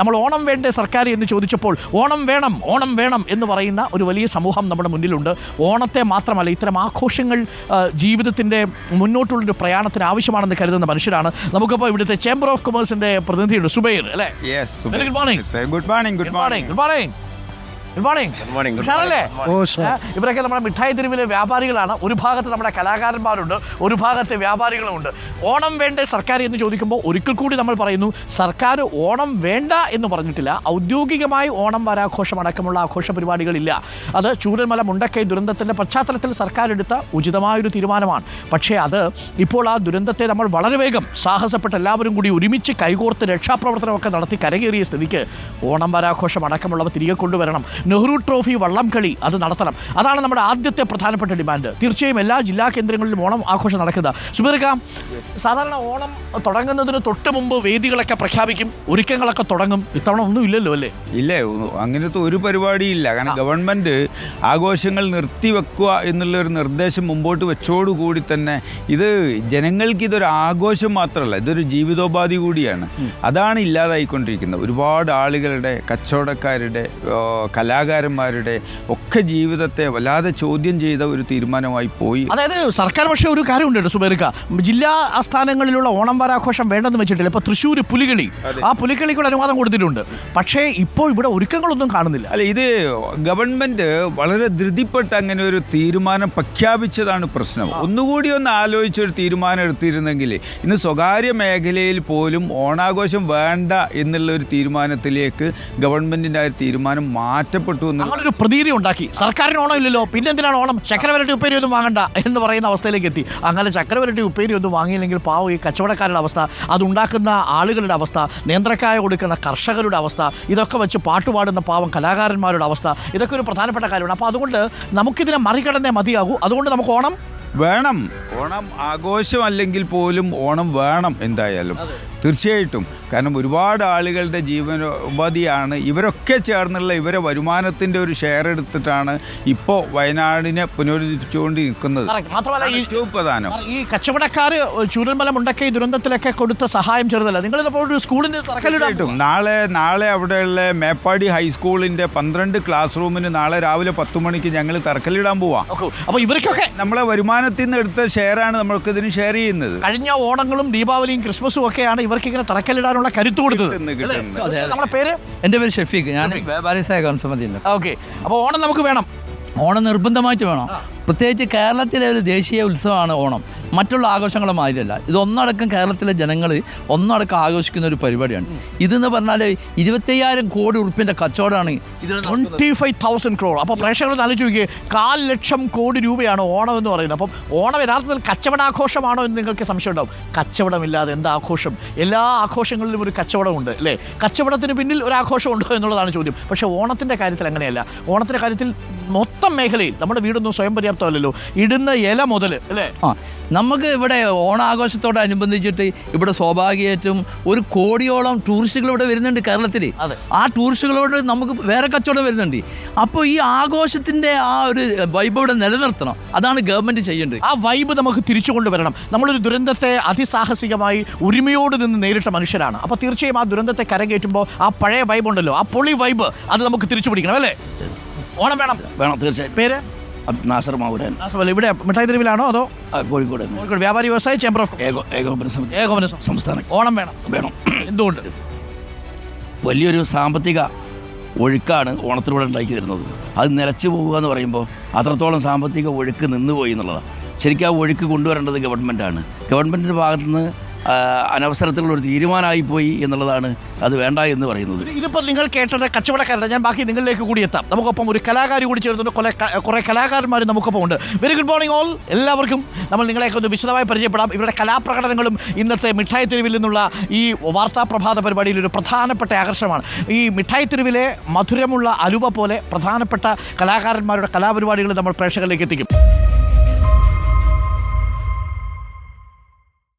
നമ്മൾ ഓണം വേണ്ടേ സർക്കാർ എന്ന് ചോദിച്ചപ്പോൾ ഓണം വേണം ഓണം വേണം എന്ന് പറയുന്ന ഒരു വലിയ സമൂഹം നമ്മുടെ മുന്നിലുണ്ട്. ഓണത്തെ മാത്രമല്ല ഇത്തരം ആഘോഷങ്ങൾ ജീവിതത്തിന്റെ മുന്നോട്ടുള്ളൊരു പ്രയാണത്തിന് ആവശ്യമാണെന്ന് കരുതുന്ന മനുഷ്യരാണ്. നമുക്കിപ്പോൾ ഇവിടുത്തെ ചേംബർ ഓഫ് കൊമേഴ്സിന്റെ പ്രതിനിധിയുണ്ട് സുബൈർ അല്ലേ? Good morning good morning. Good morning good morning good morning good ഉഷാറല്ലേ? ഇവരൊക്കെ നമ്മുടെ മിഠായി തെരുവിലെ വ്യാപാരികളാണ്. ഒരു ഭാഗത്ത് നമ്മുടെ കലാകാരന്മാരുണ്ട് ഒരു ഭാഗത്ത് വ്യാപാരികളുമുണ്ട്. ഓണം വേണ്ട സർക്കാർ എന്ന് ചോദിക്കുമ്പോൾ ഒരിക്കൽ കൂടി നമ്മൾ പറയുന്നു സർക്കാർ ഓണം വേണ്ട എന്ന് പറഞ്ഞിട്ടില്ല. ഔദ്യോഗികമായി ഓണം വാരാഘോഷം അടക്കമുള്ള ആഘോഷ പരിപാടികളില്ല. അത് ചൂരന്മല മുണ്ടക്കൈ ദുരന്തത്തിന്റെ പശ്ചാത്തലത്തിൽ സർക്കാർ എടുത്ത ഉചിതമായൊരു തീരുമാനമാണ്. പക്ഷേ അത് ഇപ്പോൾ ആ ദുരന്തത്തെ നമ്മൾ വളരെ വേഗം സാഹസപ്പെട്ട് എല്ലാവരും കൂടി ഒരുമിച്ച് കൈകോർത്ത് രക്ഷാപ്രവർത്തനമൊക്കെ നടത്തി കരകയറിയ സ്ഥിതിക്ക് ഓണം വാരാഘോഷം അടക്കമുള്ളവ തിരികെ കൊണ്ടുവരണം. നെഹ്റു ട്രോഫി വള്ളം കളി അത് നടത്തണം. അതാണ് നമ്മുടെ ആദ്യത്തെ പ്രധാനപ്പെട്ട ഡിമാൻഡ്. തീർച്ചയായും എല്ലാ ജില്ലാ കേന്ദ്രങ്ങളിലും ഓണം ആഘോഷം നടക്കുക സുബീർക്ക സാധാരണ ഓണം തുടങ്ങുന്നതിന് തൊട്ട് മുമ്പ് വേദികളൊക്കെ പ്രഖ്യാപിക്കും. ഒരുക്കങ്ങളൊക്കെ തുടങ്ങും. ഇത്തവണ ഒന്നും ഇല്ലല്ലോ അല്ലേ? ഇല്ലേ? അങ്ങനത്തെ ഒരു പരിപാടിയില്ല. കാരണം ഗവൺമെന്റ് ആഘോഷങ്ങൾ നിർത്തിവെക്കുക എന്നുള്ള ഒരു നിർദ്ദേശം മുമ്പോട്ട് വെച്ചോടുകൂടി തന്നെ ഇത് ജനങ്ങൾക്ക് ഇതൊരു ആഘോഷം മാത്രമല്ല ഇതൊരു ജീവിതോപാധി കൂടിയാണ്. അതാണ് ഇല്ലാതായിക്കൊണ്ടിരിക്കുന്നത്. ഒരുപാട് ആളുകളുടെ കച്ചവടക്കാരുടെ ആ, കലാകാരന്മാരുടെ ഒക്കെ ജീവിതത്തെ വല്ലാതെ ചോദ്യം ചെയ്ത ഒരു തീരുമാനമായി പോയി. അതായത് സർക്കാർ പക്ഷേ ഒരു കാര്യം ഉണ്ട് സുബേർക്ക ജില്ലാ ആസ്ഥാനങ്ങളിലുള്ള ഓണം വാരാഘോഷം വേണ്ടെന്ന് വെച്ചിട്ടില്ല. ഇപ്പൊ തൃശ്ശൂർ പുലികളി. ആ പുലികളിക്കുള്ള അനുവാദം കൊടുത്തിട്ടുണ്ട്. പക്ഷേ ഇപ്പോൾ ഇവിടെ ഒരുക്കങ്ങളൊന്നും കാണുന്നില്ല. അല്ല ഇത് ഗവൺമെന്റ് വളരെ ധൃതിപ്പെട്ട് അങ്ങനെ ഒരു തീരുമാനം പ്രഖ്യാപിച്ചതാണ് പ്രശ്നം. ഒന്നുകൂടി ഒന്ന് ആലോചിച്ചൊരു തീരുമാനം എടുത്തിരുന്നെങ്കിൽ ഇന്ന് സ്വകാര്യ മേഖലയിൽ പോലും ഓണാഘോഷം വേണ്ട എന്നുള്ള ഒരു തീരുമാനത്തിലേക്ക് ഗവൺമെന്റിന്റെ ആ ഒരു തീരുമാനം മാറ്റപ്പെട്ടു എന്നുള്ള അങ്ങനൊരു പ്രതീതി ഉണ്ടാക്കി. സർക്കാരിന് ഓണം ഇല്ലല്ലോ. പിന്നെ എന്തിനാണ് ഓണം? ചക്രവരട്ടി ഉപ്പേരി ഒന്നും വാങ്ങണ്ട എന്ന് പറയുന്ന അവസ്ഥയിലേക്ക് എത്തി. അങ്ങനെ ചക്രവരട്ടി ഉപ്പേരി ഒന്നും വാങ്ങിയില്ലെങ്കിൽ പാവം ഈ കച്ചവടക്കാരുടെ അവസ്ഥ അതുണ്ടാക്കുന്ന ആളുകളുടെ അവസ്ഥ നേന്ത്രക്കായ കൊടുക്കുന്ന കർഷകരുടെ അവസ്ഥ ഇതൊക്കെ വെച്ച് പാട്ടുപാടുന്ന പാവം കലാകാരന്മാരുടെ അവസ്ഥ ഇതൊക്കെ ഒരു പ്രധാനപ്പെട്ട കാര്യമാണ്. അപ്പോൾ അതുകൊണ്ട് നമുക്കിതിനെ മറികടന്നേ മതിയാകൂ. അതുകൊണ്ട് നമുക്ക് ഓണം വേണം. ഓണം ആഘോഷമല്ലെങ്കിൽ പോലും ഓണം വേണം എന്തായാലും. തീർച്ചയായിട്ടും. കാരണം ഒരുപാട് ആളുകളുടെ ജീവനോപാധിയാണ് ഇവരൊക്കെ ചേർന്നുള്ള ഇവരെ വരുമാനത്തിന്റെ ഒരു ഷെയർ എടുത്തിട്ടാണ് ഇപ്പോൾ വയനാടിനെ പുനരുദ്ധരിച്ചുകൊണ്ട് നിൽക്കുന്നത്. മാത്രമല്ല ഈ ഏറ്റവും പ്രധാനം. ഈ കച്ചവടക്കാർ ചൂരൽമല മുണ്ടക്കൈ ദുരന്തത്തിലൊക്കെ കൊടുത്ത സഹായം ചെറുതല്ല. നിങ്ങളിപ്പോൾ ഒരു സ്കൂളിന് തറക്കല്ലിടാൻ തീർച്ചയായിട്ടും. നാളെ നാളെ അവിടെയുള്ള മേപ്പാടി ഹൈസ്കൂളിന്റെ പന്ത്രണ്ട് ക്ലാസ് റൂമിന് നാളെ രാവിലെ പത്ത് മണിക്ക് ഞങ്ങൾ തറക്കല്ലിടാൻ പോവാം. അപ്പോൾ ഇവർക്കൊക്കെ നമ്മളെ വരുമാനത്തിൽ നിന്ന് എടുത്ത ഷെയറാണ് നമ്മൾക്ക് ഇതിന് ഷെയർ ചെയ്യുന്നത്. കഴിഞ്ഞ ഓണങ്ങളും ദീപാവലിയും ക്രിസ്മസും ഒക്കെയാണ് ഇവർക്ക് ഇങ്ങനെ തറക്കല്ലിടാനുള്ള കരുത്ത് കൊടുത്തത്. നമ്മുടെ പേര്? എന്റെ പേര് ഷെഫീഖ്. ഞാൻ വ്യാപാരി സഹകരണ ഓക്കെ. അപ്പോൾ ഓണം നമുക്ക് വേണം. ഓണം നിർബന്ധമായിട്ട് വേണം. പ്രത്യേകിച്ച് കേരളത്തിലെ ഒരു ദേശീയ ഉത്സവമാണ് ഓണം. മറ്റുള്ള ആഘോഷങ്ങളെ മാതിരിയല്ല ഇത് ഒന്നടക്കം കേരളത്തിലെ ജനങ്ങൾ ഒന്നടക്കം ആഘോഷിക്കുന്ന ഒരു പരിപാടിയാണ്. ഇതെന്ന് പറഞ്ഞാൽ ഇരുപത്തയ്യായിരം കോടി ഉറുപ്പിന്റെ കച്ചവടമാണ് ട്വന്റി. ഫൈവ് തൗസൻഡ് ക്രോർ അപ്പോൾ പ്രേക്ഷകർ ആലോചിച്ച് നോക്കിയേ കാൽ ലക്ഷം കോടി രൂപയാണ് ഓണം എന്ന് പറയുന്നത്. അപ്പം ഓണം യഥാർത്ഥത്തിൽ കച്ചവടാഘോഷമാണോ എന്ന് നിങ്ങൾക്ക് സംശയം ഉണ്ടാവും. കച്ചവടമില്ലാതെ എന്താ ആഘോഷം? എല്ലാ ആഘോഷങ്ങളിലും ഒരു കച്ചവടമുണ്ട് അല്ലേ? കച്ചവടത്തിന് പിന്നിൽ ഒരു ആഘോഷം ഉണ്ടോ എന്നുള്ളതാണ് ചോദ്യം. പക്ഷേ ഓണത്തിന്റെ കാര്യത്തിൽ അങ്ങനെയല്ല. ഓണത്തിന്റെ കാര്യത്തിൽ മൊത്തം മേഖലയിൽ നമ്മുടെ വീടൊന്നും സ്വയം പര്യാപ്തമല്ലല്ലോ. ഇടുന്ന ഇല മുതൽ അല്ലേ? ആ നമുക്ക് ഇവിടെ ഓണാഘോഷത്തോടനുബന്ധിച്ചിട്ട് ഇവിടെ സ്വാഭാവികമായിട്ടും ഒരു കോടിയോളം ടൂറിസ്റ്റുകൾ ഇവിടെ വരുന്നുണ്ട് കേരളത്തിൽ ആ ടൂറിസ്റ്റുകളോട് നമുക്ക് വേറെ കച്ചവടം വരുന്നുണ്ട്. അപ്പോൾ ഈ ആഘോഷത്തിന്റെ ആ ഒരു വൈബ് ഇവിടെ നിലനിർത്തണം. അതാണ് ഗവൺമെന്റ് ചെയ്യേണ്ടത്. ആ വൈബ് നമുക്ക് തിരിച്ചു കൊണ്ടുവരണം. നമ്മളൊരു ദുരന്തത്തെ അതിസാഹസികമായി ഉരിമയോട് നിന്ന് നേരിട്ട മനുഷ്യരാണ്. അപ്പോൾ തീർച്ചയായും ആ ദുരന്തത്തെ കരകയറ്റുമ്പോൾ ആ പഴയ വൈബ് ഉണ്ടല്ലോ. ആ പൊളി വൈബ് അത് നമുക്ക് തിരിച്ചു പിടിക്കണം അല്ലേ? ഓണം വേണം. വേണം തീർച്ചയായും. പേര്? നാസർ മൗരൻ ഇവിടെ മിഠായി തെരുവിലാണോ അതോ? കോഴിക്കോട് കോഴിക്കോട്. വ്യാപാരി വ്യവസായ ചേംബർ ഓഫ് ഏകോ ഏകോപന സമിതി. ഏകോപന സംസ്ഥാനം ഓണം വേണം. വേണം. എന്തുകൊണ്ട്? വലിയൊരു സാമ്പത്തിക ഒഴുക്കാണ് ഓണത്തിലൂടെ ഉണ്ടാക്കി തരുന്നത്. അത് നിലച്ചു പോകുക എന്ന് പറയുമ്പോൾ അത്രത്തോളം സാമ്പത്തിക ഒഴുക്ക് നിന്നുപോയി എന്നുള്ളതാണ്. ശരിക്കും ആ ഒഴുക്ക് കൊണ്ടുവരേണ്ടത് ഗവൺമെന്റാണ്. ഗവൺമെന്റിന്റെ ഭാഗത്തുനിന്ന് അനവസരത്തിലുള്ള ഒരു തീരുമാനമായി പോയി എന്നുള്ളതാണ് അത് വേണ്ട എന്ന് പറയുന്നത്. ഇതിപ്പോൾ നിങ്ങൾ കേട്ടത് കച്ചവടക്കാരുടെ ഞാൻ ബാക്കി നിങ്ങളിലേക്ക് കൂടി എത്താം നമുക്കൊപ്പം ഒരു കലാകാരി കൂടി ചേർന്നുണ്ട് കുറേ കുറെ കലാകാരന്മാർ നമുക്കൊപ്പം ഉണ്ട്. വെരി ഗുഡ് മോർണിംഗ് ഓൾ എല്ലാവർക്കും നമ്മൾ നിങ്ങളെയൊക്കെ ഒന്ന് വിശദമായി പരിചയപ്പെടാം. ഇവരുടെ കലാപ്രകടനങ്ങളും ഇന്നത്തെ മിഠായി തെരുവിൽ നിന്നുള്ള ഈ വാർത്താ പ്രഭാത പരിപാടിയിൽ ഒരു പ്രധാനപ്പെട്ട ആകർഷണമാണ്. ഈ മിഠായി തെരുവിലെ മധുരമുള്ള അലുവ പോലെ പ്രധാനപ്പെട്ട കലാകാരന്മാരുടെ കലാപരിപാടികൾ നമ്മൾ പ്രേക്ഷകരിലേക്ക് എത്തിക്കും.